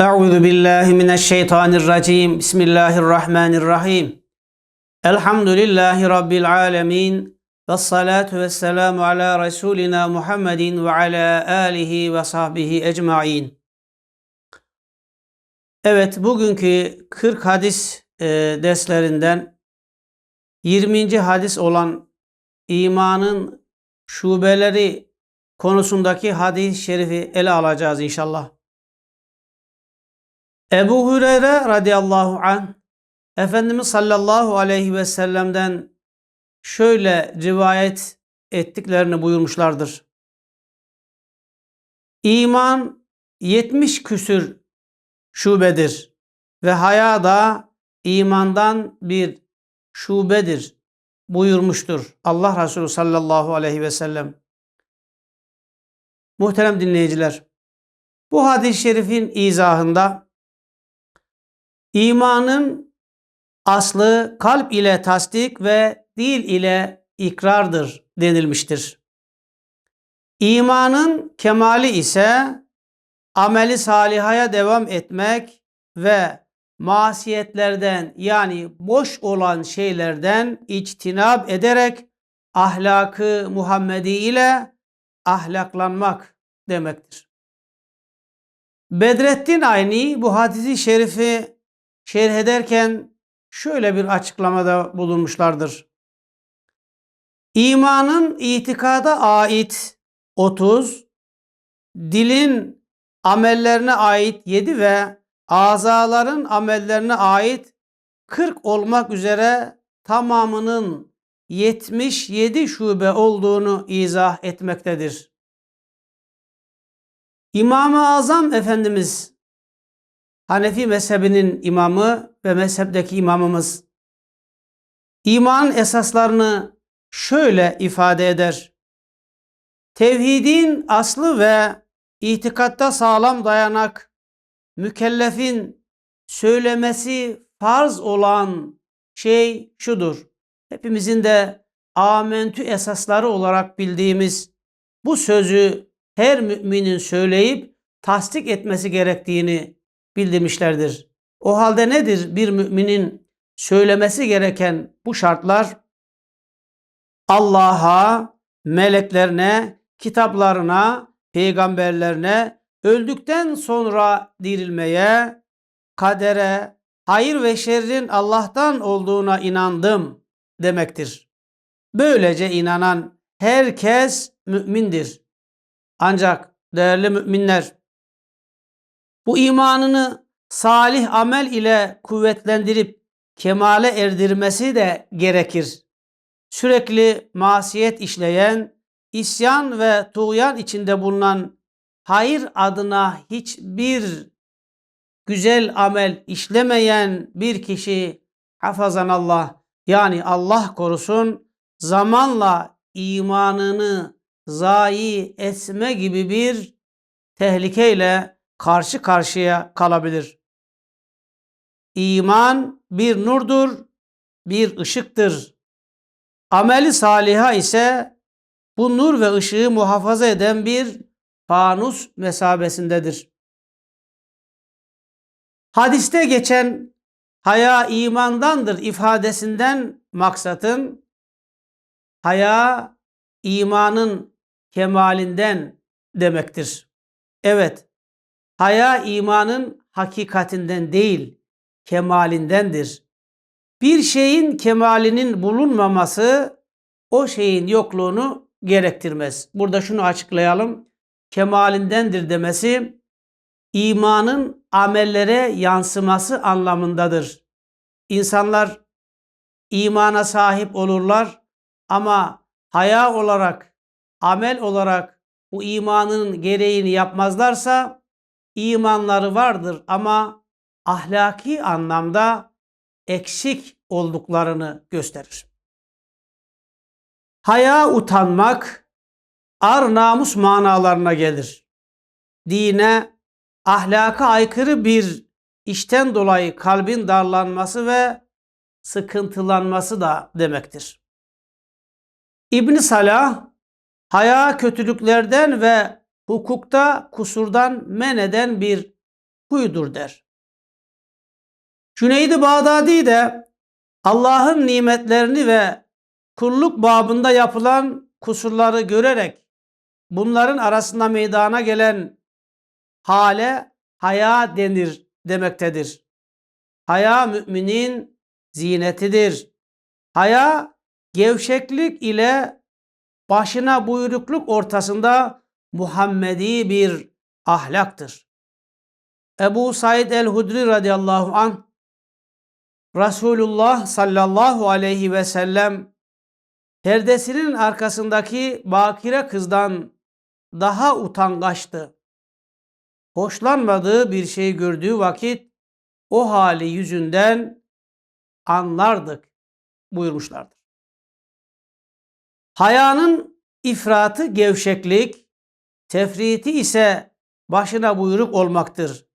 Euzu billahi mineşşeytanirracim. Bismillahirrahmanirrahim. Elhamdülillahi rabbil alamin. Ve salatu ve selamu ala Resulina Muhammedin ve ala alihi ve sahbihi ecmain. Evet bugünkü 40 hadis e, derslerinden 20. hadis olan imanın şubeleri konusundaki hadis-i şerifi ele alacağız inşallah. Ebu Hureyre radıyallahu anh Efendimiz sallallahu aleyhi ve sellem'den şöyle rivayet ettiklerini buyurmuşlardır. İman 70 küsür şubedir ve haya da imandan bir şubedir buyurmuştur Allah Resulü sallallahu aleyhi ve sellem. Muhterem dinleyiciler, bu hadis-i şerifin izahında İmanın aslı kalp ile tasdik ve dil ile ikrardır denilmiştir. İmanın kemali ise ameli salihaya devam etmek ve masiyetlerden yani boş olan şeylerden içtinab ederek ahlakı Muhammedi ile ahlaklanmak demektir. Bedrettin Ayni bu hadisi şerifi şerh ederken şöyle bir açıklamada bulunmuşlardır. İmanın itikada ait 30, dilin amellerine ait 7 ve azaların amellerine ait 40 olmak üzere tamamının 77 şube olduğunu izah etmektedir. İmam-ı Azam Efendimiz Hanefi mezhebinin imamı ve mezhepteki imamımız iman esaslarını şöyle ifade eder. Tevhidin aslı ve itikatta sağlam dayanak, mükellefin söylemesi farz olan şey şudur. Hepimizin de amentü esasları olarak bildiğimiz bu sözü her müminin söyleyip tasdik etmesi gerektiğini bildirmişlerdir. O halde nedir bir müminin söylemesi gereken bu şartlar? Allah'a, meleklerine, kitaplarına, peygamberlerine, öldükten sonra dirilmeye, kadere, hayır ve şerrin Allah'tan olduğuna inandım demektir. Böylece inanan herkes mümindir. Ancak değerli müminler bu imanını salih amel ile kuvvetlendirip kemale erdirmesi de gerekir. Sürekli masiyet işleyen, isyan ve tuğyan içinde bulunan hayır adına hiçbir güzel amel işlemeyen bir kişi hafazan Allah yani Allah korusun zamanla imanını zayi etme gibi bir tehlikeyle karşı karşıya kalabilir. İman bir nurdur, bir ışıktır. Ameli saliha ise bu nur ve ışığı muhafaza eden bir fanus mesabesindedir. Hadiste geçen haya imandandır ifadesinden maksatın haya imanın kemalinden demektir. Evet, Haya imanın hakikatinden değil, kemalindendir. Bir şeyin kemalinin bulunmaması o şeyin yokluğunu gerektirmez. Burada şunu açıklayalım. Kemalindendir demesi imanın amellere yansıması anlamındadır. İnsanlar imana sahip olurlar ama haya olarak, amel olarak bu imanın gereğini yapmazlarsa imanları vardır ama ahlaki anlamda eksik olduklarını gösterir. Haya utanmak ar namus manalarına gelir. Dine, ahlaka aykırı bir işten dolayı kalbin darlanması ve sıkıntılanması da demektir. İbn Salah haya kötülüklerden ve hukukta kusurdan men eden bir huydur der. Cüneyd-i Bağdadi de Allah'ın nimetlerini ve kulluk babında yapılan kusurları görerek bunların arasında meydana gelen hale haya denir demektedir. Haya müminin zinetidir. Haya gevşeklik ile başına buyrukluk ortasında Muhammedi bir ahlaktır. Ebu Said el-Hudri radıyallahu anh Resulullah sallallahu aleyhi ve sellem perdesinin arkasındaki bakire kızdan daha utangaçtı. Hoşlanmadığı bir şey gördüğü vakit o hali yüzünden anlardık buyurmuşlardır. Hayanın ifratı gevşeklik, tefriti ise başına buyruk olmaktır.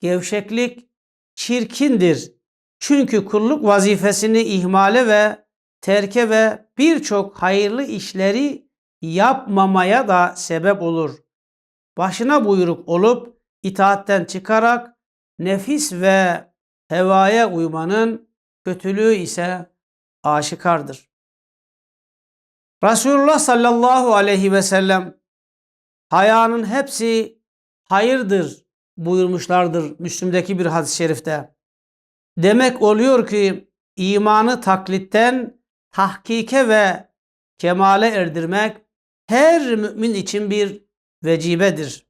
Gevşeklik çirkindir. Çünkü kulluk vazifesini ihmale ve terke ve birçok hayırlı işleri yapmamaya da sebep olur. Başına buyruk olup itaatten çıkarak nefis ve hevaya uymanın kötülüğü ise aşikardır. Resulullah sallallahu aleyhi ve sellem hayanın hepsi hayırdır buyurmuşlardır Müslüm'deki bir hadis-i şerifte. Demek oluyor ki imanı taklitten tahkike ve kemale erdirmek her mümin için bir vecibedir.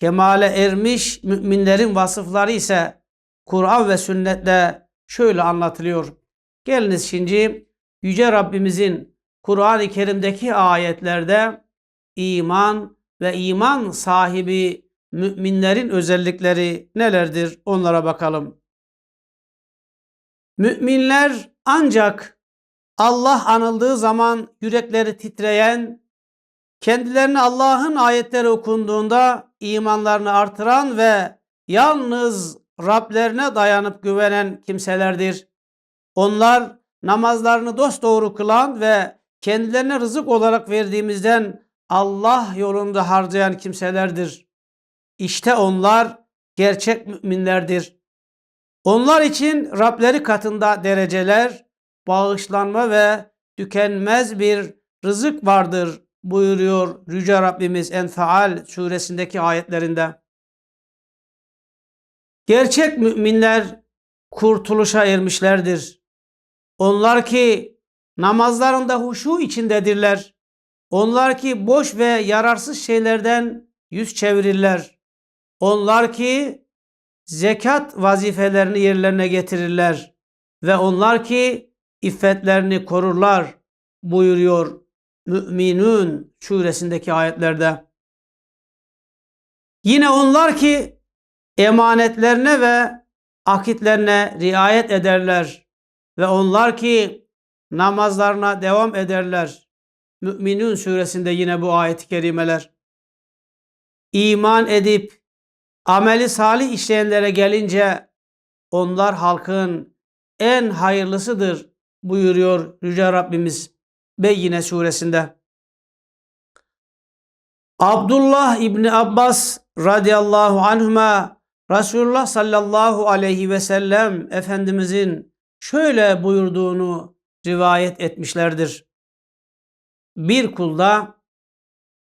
Kemale ermiş müminlerin vasıfları ise Kur'an ve sünnette şöyle anlatılıyor. Geliniz şimdi Yüce Rabbimizin Kur'an-ı Kerim'deki ayetlerde iman ve iman sahibi müminlerin özellikleri nelerdir onlara bakalım. Müminler ancak Allah anıldığı zaman yürekleri titreyen, kendilerine Allah'ın ayetleri okunduğunda imanlarını artıran ve yalnız Rablerine dayanıp güvenen kimselerdir. Onlar namazlarını dosdoğru kılan ve kendilerine rızık olarak verdiğimizden Allah yolunda harcayan kimselerdir. İşte onlar gerçek müminlerdir. Onlar için Rableri katında dereceler, bağışlanma ve tükenmez bir rızık vardır buyuruyor Yüce Rabbimiz Enfal suresindeki ayetlerinde. Gerçek müminler kurtuluşa ermişlerdir. Onlar ki namazlarında huşu içindedirler. Onlar ki boş ve yararsız şeylerden yüz çevirirler. Onlar ki zekat vazifelerini yerlerine getirirler ve onlar ki iffetlerini korurlar buyuruyor Müminun suresindeki ayetlerde. Yine onlar ki emanetlerine ve akitlerine riayet ederler ve onlar ki namazlarına devam ederler. Müminun suresinde yine bu ayet-i kerimeler. İman edip ameli salih işleyenlere gelince onlar halkın en hayırlısıdır buyuruyor Yüce Rabbimiz Beyyine suresinde. Abdullah İbni Abbas radıyallahu anhuma Resulullah sallallahu aleyhi ve sellem Efendimizin şöyle buyurduğunu rivayet etmişlerdir. Bir kulda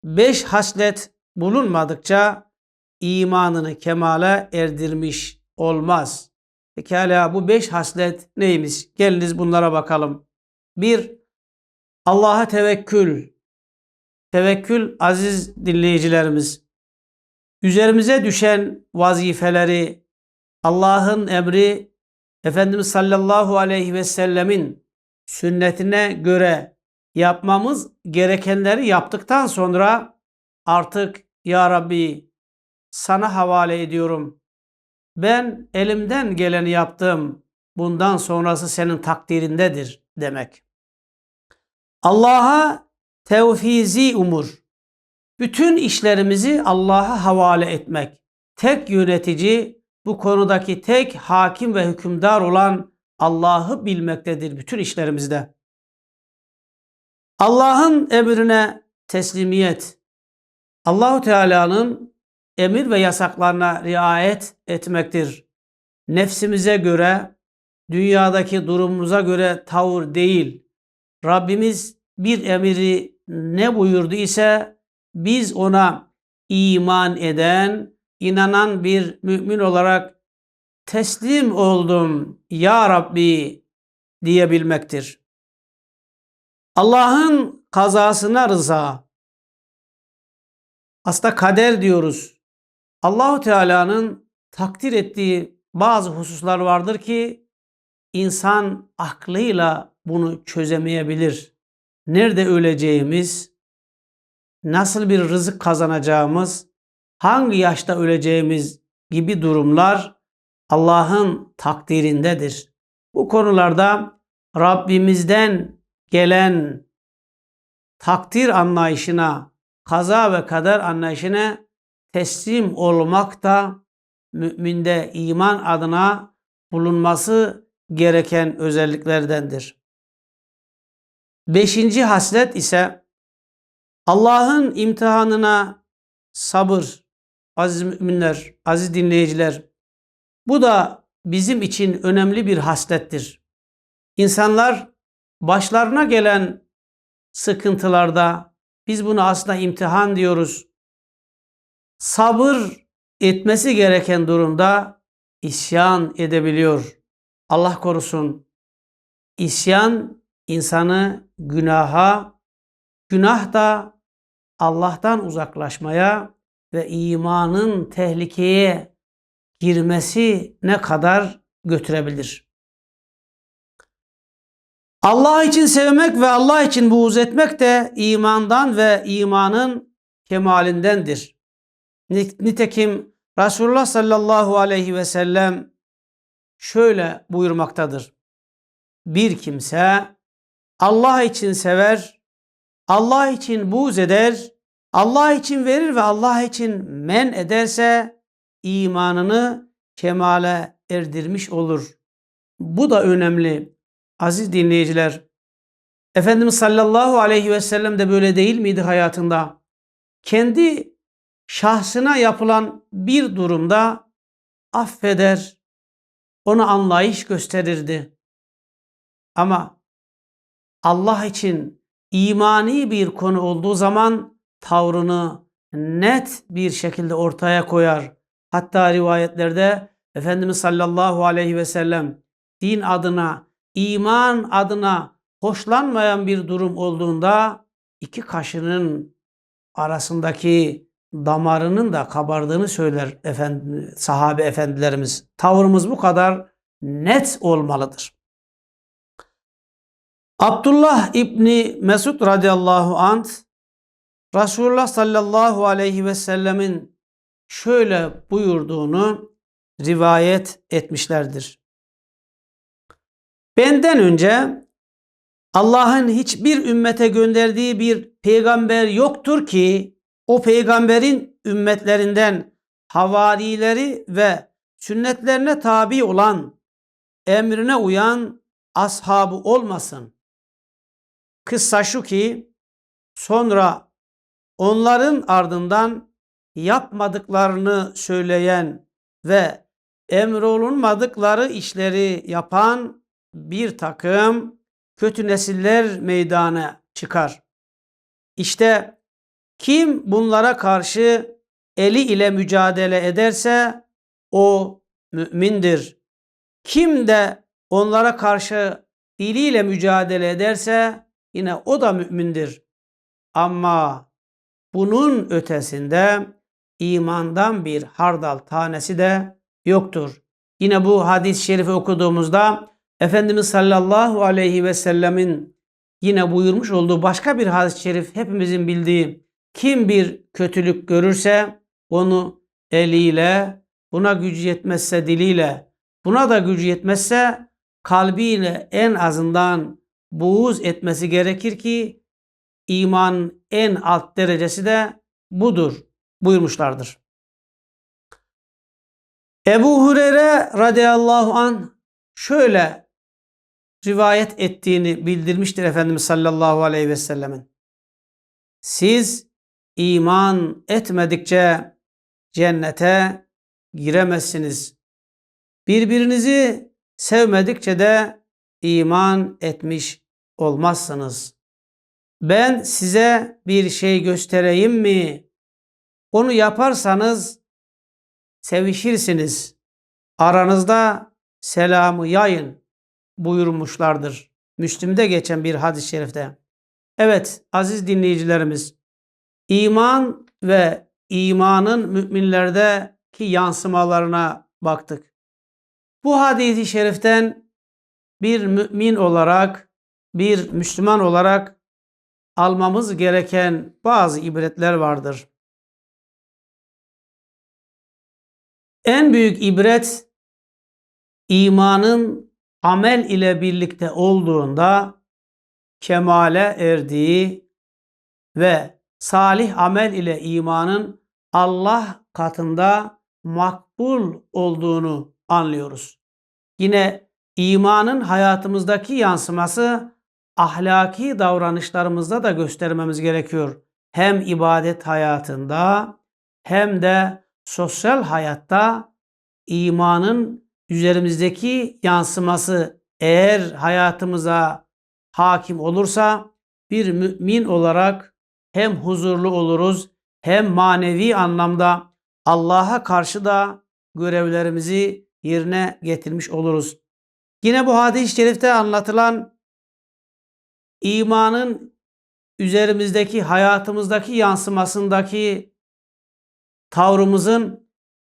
beş haslet bulunmadıkça imanını kemale erdirmiş olmaz. Pekala bu beş haslet neymiş? Geliniz bunlara bakalım. Bir, Allah'a tevekkül. Tevekkül aziz dinleyicilerimiz. Üzerimize düşen vazifeleri Allah'ın emri Efendimiz sallallahu aleyhi ve sellemin sünnetine göre yapmamız gerekenleri yaptıktan sonra artık Ya Rabbi sana havale ediyorum. Ben elimden geleni yaptım. Bundan sonrası senin takdirindedir demek. Allah'a tevfizi umur. Bütün işlerimizi Allah'a havale etmek. Tek yönetici, bu konudaki tek hakim ve hükümdar olan Allah'ı bilmektedir bütün işlerimizde. Allah'ın emrine teslimiyet. Allahu Teala'nın emir ve yasaklarına riayet etmektir. Nefsimize göre, dünyadaki durumumuza göre tavır değil. Rabbimiz bir emiri ne buyurdu ise biz ona iman eden, inanan bir mümin olarak teslim oldum ya Rabbi diyebilmektir. Allah'ın kazasına rıza. Aslında kader diyoruz. Allahu Teala'nın takdir ettiği bazı hususlar vardır ki insan aklıyla bunu çözemeyebilir. Nerede öleceğimiz, nasıl bir rızık kazanacağımız, hangi yaşta öleceğimiz gibi durumlar Allah'ın takdirindedir. Bu konularda Rabbimizden gelen takdir anlayışına, kaza ve kader anlayışına teslim olmak da müminde iman adına bulunması gereken özelliklerdendir. Beşinci haslet ise Allah'ın imtihanına sabır, aziz müminler, aziz dinleyiciler. Bu da bizim için önemli bir haslettir. İnsanlar başlarına gelen sıkıntılarda biz bunu aslında imtihan diyoruz. Sabır etmesi gereken durumda isyan edebiliyor. Allah korusun. İsyan insanı günaha, günah da Allah'tan uzaklaşmaya ve imanın tehlikeye girmesi ne kadar götürebilir. Allah için sevmek ve Allah için buğz etmek de imandan ve imanın kemalindendir. Nitekim Resulullah sallallahu aleyhi ve sellem şöyle buyurmaktadır. Bir kimse Allah için sever, Allah için buğz eder, Allah için verir ve Allah için men ederse imanını kemale erdirmiş olur. Bu da önemli. Aziz dinleyiciler, Efendimiz sallallahu aleyhi ve sellem de böyle değil miydi hayatında? Kendi şahsına yapılan bir durumda affeder, ona anlayış gösterirdi. Ama Allah için imani bir konu olduğu zaman tavrını net bir şekilde ortaya koyar. Hatta rivayetlerde Efendimiz sallallahu aleyhi ve sellem din adına, iman adına hoşlanmayan bir durum olduğunda iki kaşının arasındaki damarının da kabardığını söyler efendi, sahabe efendilerimiz. Tavrımız bu kadar net olmalıdır. Abdullah İbni Mesud radıyallahu anh Resulullah sallallahu aleyhi ve sellemin şöyle buyurduğunu rivayet etmişlerdir. Benden önce Allah'ın hiçbir ümmete gönderdiği bir peygamber yoktur ki o peygamberin ümmetlerinden havarileri ve sünnetlerine tabi olan, emrine uyan ashabı olmasın. Kıssa şu ki sonra onların ardından yapmadıklarını söyleyen ve emrolunmadıkları işleri yapan bir takım kötü nesiller meydana çıkar. İşte kim bunlara karşı eli ile mücadele ederse o mümindir. Kim de onlara karşı diliyle mücadele ederse yine o da mümindir. Ama bunun ötesinde imandan bir hardal tanesi de yoktur. Yine bu hadis-i şerifi okuduğumuzda Efendimiz sallallahu aleyhi ve sellemin yine buyurmuş olduğu başka bir hadis-i şerif hepimizin bildiği kim bir kötülük görürse onu eliyle, buna gücü yetmezse diliyle, buna da gücü yetmezse kalbiyle en azından buğuz etmesi gerekir ki iman en alt derecesi de budur buyurmuşlardır. Ebu Hureyre radıyallahu an şöyle rivayet ettiğini bildirmiştir Efendimiz sallallahu aleyhi ve sellemin. Siz iman etmedikçe cennete giremezsiniz. Birbirinizi sevmedikçe de iman etmiş olmazsınız. Ben size bir şey göstereyim mi? Onu yaparsanız sevişirsiniz. Aranızda selamı yayın buyurmuşlardır. Müslim'de geçen bir hadis-i şerifte. Evet aziz dinleyicilerimiz iman ve imanın müminlerdeki yansımalarına baktık. Bu hadis-i şeriften bir mümin olarak, bir Müslüman olarak almamız gereken bazı ibretler vardır. En büyük ibret imanın amel ile birlikte olduğunda kemale erdiği ve salih amel ile imanın Allah katında makbul olduğunu anlıyoruz. Yine imanın hayatımızdaki yansıması ahlaki davranışlarımızda da göstermemiz gerekiyor. Hem ibadet hayatında hem de sosyal hayatta imanın üzerimizdeki yansıması eğer hayatımıza hakim olursa bir mümin olarak hem huzurlu oluruz hem manevi anlamda Allah'a karşı da görevlerimizi yerine getirmiş oluruz. Yine bu hadis-i şerifte anlatılan imanın üzerimizdeki hayatımızdaki yansımasındaki tavrımızın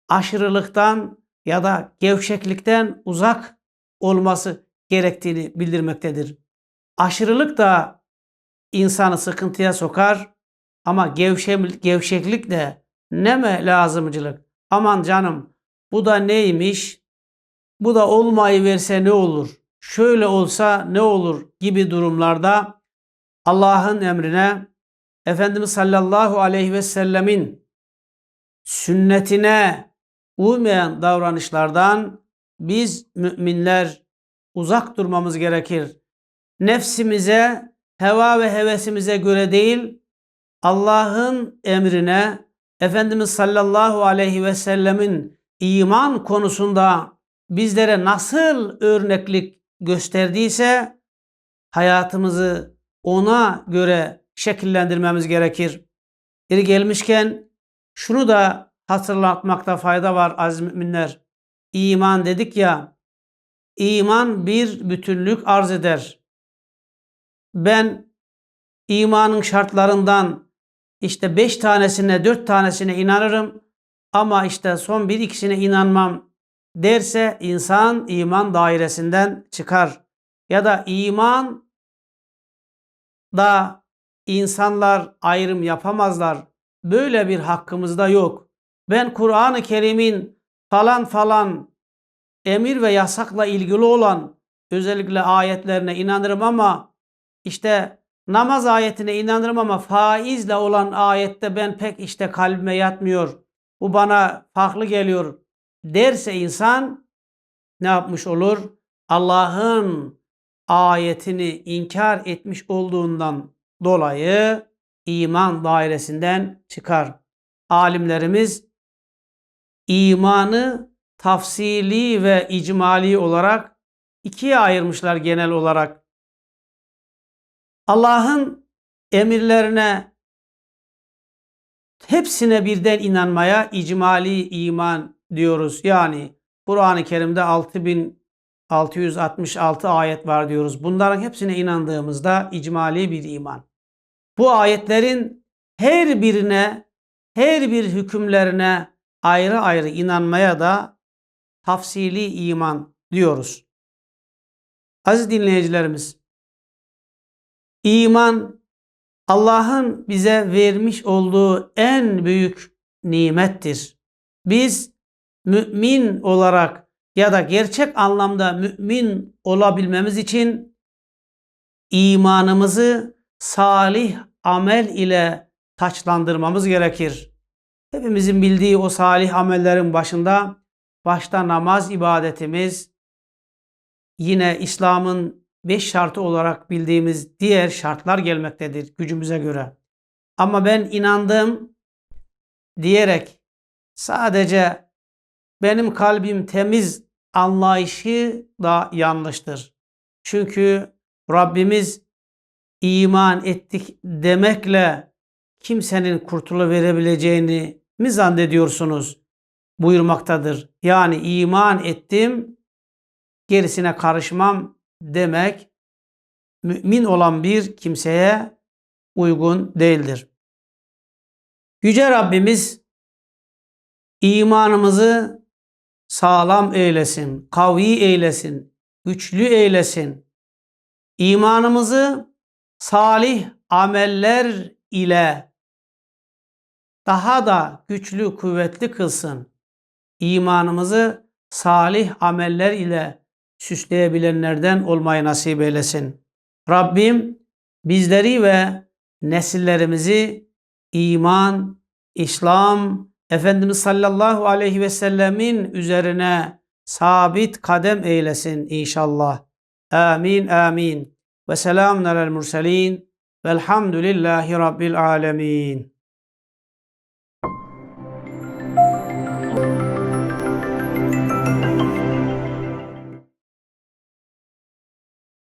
aşırılıktan ya da gevşeklikten uzak olması gerektiğini bildirmektedir. Aşırılık da insanı sıkıntıya sokar ama gevşe, gevşeklik de neme lazımcılık. Aman canım bu da neymiş? Bu da olmayı verse ne olur? Şöyle olsa ne olur gibi durumlarda Allah'ın emrine Efendimiz sallallahu aleyhi ve sellemin sünnetine uymayan davranışlardan biz müminler uzak durmamız gerekir. Nefsimize, heva ve hevesimize göre değil, Allah'ın emrine, Efendimiz sallallahu aleyhi ve sellemin iman konusunda bizlere nasıl örneklik gösterdiyse hayatımızı ona göre şekillendirmemiz gerekir. Bir gelmişken şunu da hatırlatmakta fayda var aziz müminler. İman dedik ya, iman bir bütünlük arz eder. Ben imanın şartlarından işte beş tanesine, dört tanesine inanırım ama işte son bir ikisine inanmam derse insan iman dairesinden çıkar. Ya da iman da insanlar ayrım yapamazlar. Böyle bir hakkımız da yok. Ben Kur'an-ı Kerim'in falan falan emir ve yasakla ilgili olan özellikle ayetlerine inanırım ama işte namaz ayetine inanırım ama faizle olan ayette ben pek işte kalbime yatmıyor. Bu bana farklı geliyor derse insan ne yapmış olur? Allah'ın ayetini inkar etmiş olduğundan dolayı iman dairesinden çıkar. Alimlerimiz imanı tafsili ve icmali olarak ikiye ayırmışlar genel olarak. Allah'ın emirlerine hepsine birden inanmaya icmali iman diyoruz. Yani Kur'an-ı Kerim'de 6666 ayet var diyoruz. Bunların hepsine inandığımızda icmali bir iman. Bu ayetlerin her birine, her bir hükümlerine ayrı ayrı inanmaya da tafsili iman diyoruz. Aziz dinleyicilerimiz, iman Allah'ın bize vermiş olduğu en büyük nimettir. Biz mümin olarak ya da gerçek anlamda mümin olabilmemiz için imanımızı salih amel ile taçlandırmamız gerekir. Hepimizin bildiği o salih amellerin başında başta namaz ibadetimiz, yine İslam'ın beş şartı olarak bildiğimiz diğer şartlar gelmektedir gücümüze göre. Ama ben inandım diyerek sadece benim kalbim temiz anlayışı da yanlıştır. Çünkü Rabbimiz iman ettik demekle kimsenin kurtulu verebileceğini mi zannediyorsunuz? buyurmaktadır. Yani iman ettim, gerisine karışmam demek mümin olan bir kimseye uygun değildir. Yüce Rabbimiz imanımızı sağlam eylesin, kavi eylesin, güçlü eylesin. İmanımızı salih ameller ile daha da güçlü, kuvvetli kılsın. İmanımızı salih ameller ile süsleyebilenlerden olmayı nasip eylesin. Rabbim bizleri ve nesillerimizi iman, İslam, Efendimiz sallallahu aleyhi ve sellemin üzerine sabit kadem eylesin inşallah. Amin amin. Ve selamun alel murselin. Velhamdülillahi Rabbil alemin.